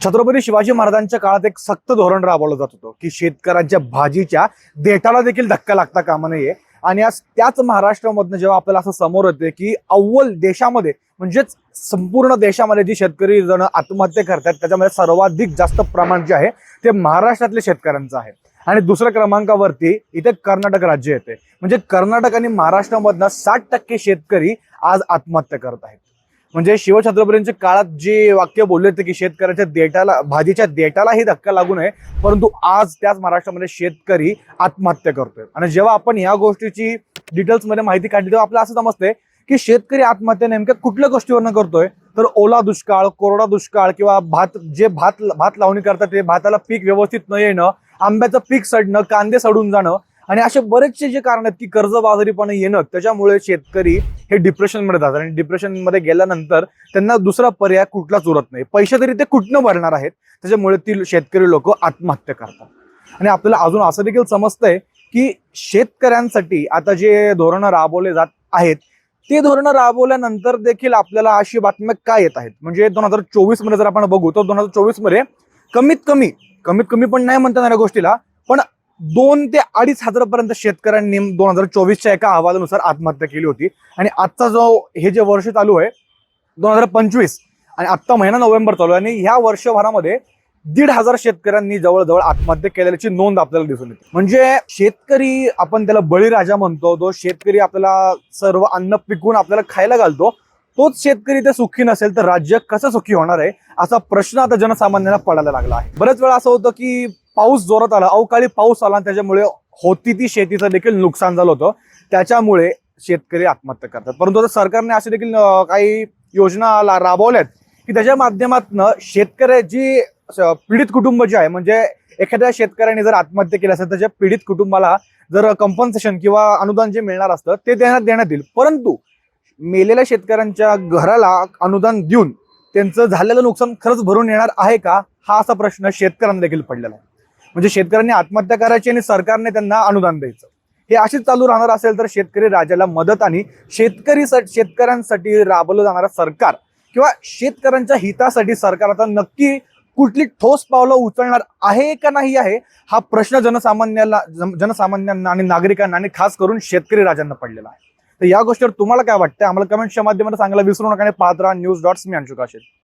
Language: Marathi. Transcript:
छत्रपती शिवाजी महाराजांच्या काळात एक सक्त धोरण राबवलं जात होतं की शेतकऱ्यांच्या भाजीच्या देठाला देखील धक्का लागता कामा नये. आणि आज त्याच महाराष्ट्रामधनं जेव्हा आपल्याला असं समोर येते की अव्वल देशामध्ये म्हणजेच संपूर्ण देशामध्ये जी शेतकरी जण आत्महत्या करतात त्याच्यामध्ये सर्वाधिक जास्त प्रमाण जे आहे ते महाराष्ट्रातल्या शेतकऱ्यांचं आहे. आणि दुसऱ्या क्रमांकावरती इथे कर्नाटक राज्य येते म्हणजे कर्नाटक आणि महाराष्ट्रामधनं साठ टक्के शेतकरी आज आत्महत्या करत आहेत. म्हणजे शिवछत्रपतींच्या काळात जे वाक्य बोलले होते की शेतकऱ्याच्या देटाला भाजीच्या देटालाही धक्का लागू नये परंतु आज त्याच महाराष्ट्रामध्ये शेतकरी आत्महत्या करतोय. आणि जेव्हा आपण या गोष्टीची डिटेल्समध्ये माहिती काढली तेव्हा आपल्याला असं समजते की शेतकरी आत्महत्या नेमक्या कुठल्या गोष्टीवरनं करतोय? तर ओला दुष्काळ कोरडा दुष्काळ किंवा भात जे भात भात लावणी करतात ते भाताला पीक व्यवस्थित न येणं आंब्याचं पीक सडणं कांदे सडून जाणं आणि असे बरेचसे जे कारण आहेत की कर्जबाजारीपणे येणं त्याच्यामुळे शेतकरी हे डिप्रेशनमध्ये जातात. आणि डिप्रेशनमध्ये गेल्यानंतर त्यांना दुसरा पर्याय कुठलाच उरत नाही. पैसे तरी ते कुठनं भरणार आहेत? त्याच्यामुळे ती शेतकरी लोक आत्महत्या करतात. आणि आपल्याला अजून असं देखील समजतंय की शेतकऱ्यांसाठी आता जे धोरणं राबवले जात आहेत ते धोरणं राबवल्यानंतर देखील आपल्याला अशी बातम्या काय येत आहेत? म्हणजे दोन हजार चोवीसमध्ये जर आपण बघू तर दोन हजार चोवीसमध्ये कमीत कमी कमीत कमी पण नाही म्हणता येणाऱ्या या गोष्टीला पण दोन ते अडीच हजारापर्यंत शेतकऱ्यांनी दोन हजार चोवीसच्या एका अहवालानुसार आत्महत्या केली होती. आणि आजचा जो हे जे वर्ष चालू आहे दोन हजार पंचवीस आणि आत्ता महिना नोव्हेंबर चालू आहे आणि ह्या वर्षभरामध्ये दीड हजार शेतकऱ्यांनी जवळजवळ आत्महत्या केल्याची नोंद आपल्याला दिसून येते. म्हणजे शेतकरी आपण त्याला बळीराजा म्हणतो जो शेतकरी आपल्याला सर्व अन्न पिकवून आपल्याला खायला घालतो तोच शेतकरी ते सुखी नसेल तर राज्य कसं सुखी होणार आहे असा प्रश्न आता जनसामान्यांना पडायला लागला आहे. बरेच वेळा असं होतं की पाऊस जोरात आला अवकाळी पाऊस आला त्याच्यामुळे होती ती शेतीचं देखील नुकसान झालं होतं. त्याच्यामुळे शेतकरी आत्महत्या करतात. परंतु आता सरकारने असे देखील काही योजना राबवल्यात की त्याच्या माध्यमातून शेतकऱ्याची पीडित कुटुंब जे आहे म्हणजे एखाद्या शेतकऱ्याने जर आत्महत्या केली असेल त्याच्या पीडित कुटुंबाला जर कंपन्सेशन किंवा अनुदान जे मिळणार असतं ते देण्यात देण्यात येईल. परंतु मेलेल्या शेतकऱ्यांच्या घराला अनुदान देऊन त्यांचं झालेलं नुकसान खरंच भरून येणार आहे का? हा असा प्रश्न शेतकऱ्यांना देखील पडलेला आहे. म्हणजे शेतकऱ्यांनी आत्महत्या करायची आणि सरकारने त्यांना अनुदान द्यायचं. हे अशीच चालू राहणार असेल तर शेतकरी राजाला मदत आणि शेतकरी शेतकऱ्यांसाठी राबवलं जाणारं सरकार किंवा शेतकऱ्यांच्या हितासाठी सरकार आता नक्की कुठली ठोस पावलं उचलणार आहे का नाही आहे हा प्रश्न जनसामान्याला जनसामान्यांना आणि नागरिकांना आणि खास करून शेतकरी राजांना पडलेला आहे. तर या गोष्टीवर तुम्हाला काय वाटतं आम्हाला कमेंटच्या माध्यमातून सांगायला विसरू नका आणि पाहत राहा न्यूज डॉट्स मी अंशुकाशेत